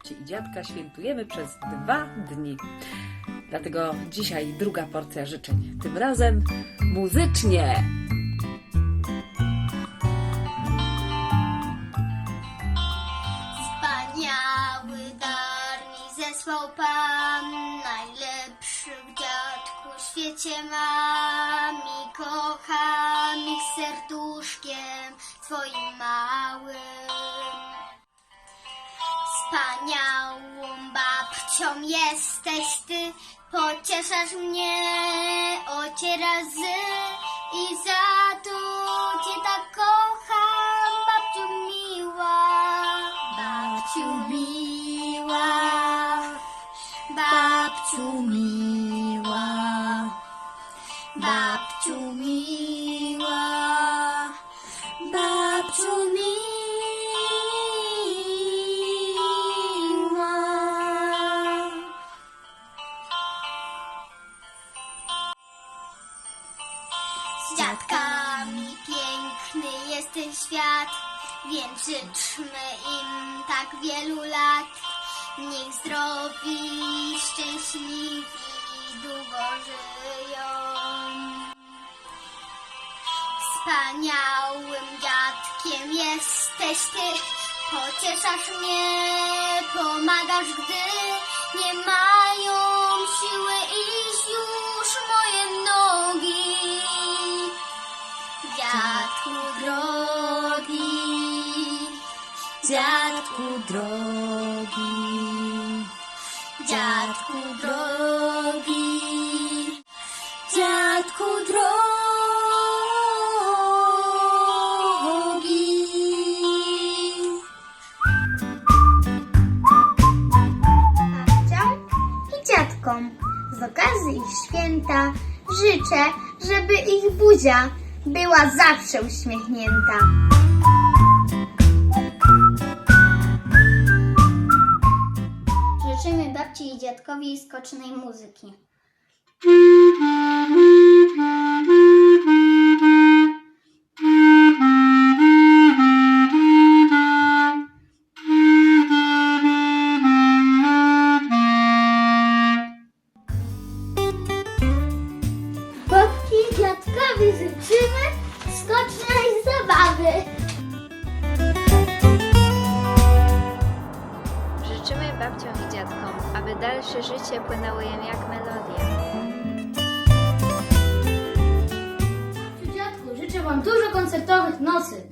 babci i dziadka świętujemy przez dwa dni. Dlatego dzisiaj druga porcja życzeń. Tym razem muzycznie. Wspaniały dar mi zesłał Pan, najlepszych dziadku w świecie mam i kocham ich serduszkiem swoim małym. Wspaniałą babcią jesteś ty, pocieszasz mnie ocierasz łzy i za to cię tak kocham, babciu miła. Babciu miła, babciu miła, babciu miła, babciu miła. Z dziadkami piękny jest ten świat, więc życzmy im tak wielu lat. Niech zdrowi, szczęśliwi długo żyją. Wspaniałym dziadkiem jesteś ty, pocieszasz mnie, pomagasz, gdy nie mają siły iść dziadku drogi, dziadku drogi, dziadku drogi. babciom i dziadkom. Z okazji ich święta życzę, żeby ich buzia była zawsze uśmiechnięta. Babci i skocznej muzyki. Dziadkowi życzymy zabawy. Życzymy babciom i dziadkom, aby dalsze życie płynęło im jak melodia. Babciu, dziadku, życzę wam dużo koncertowych nocy.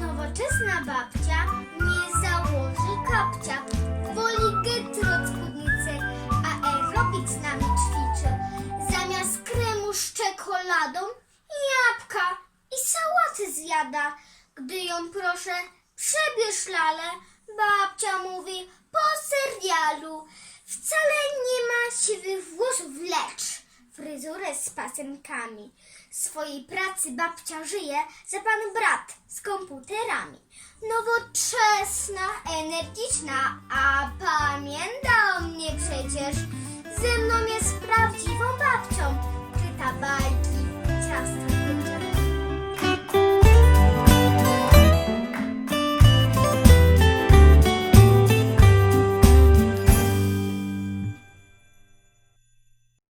Nowoczesna babcia nie założy kapcia. Woli getro od spódnicy, a aerobik z nami ćwiczy. Zamiast kremu z czekoladą, Gdy ją proszę, przebierz lalę, babcia mówi po serialu. Wcale nie ma siwych włosów, lecz fryzurę z pasemkami. Swojej pracy babcia żyje za pan brat z komputerami. Nowoczesna, energiczna, a pamięta o mnie przecież. Ze mną jest prawdziwą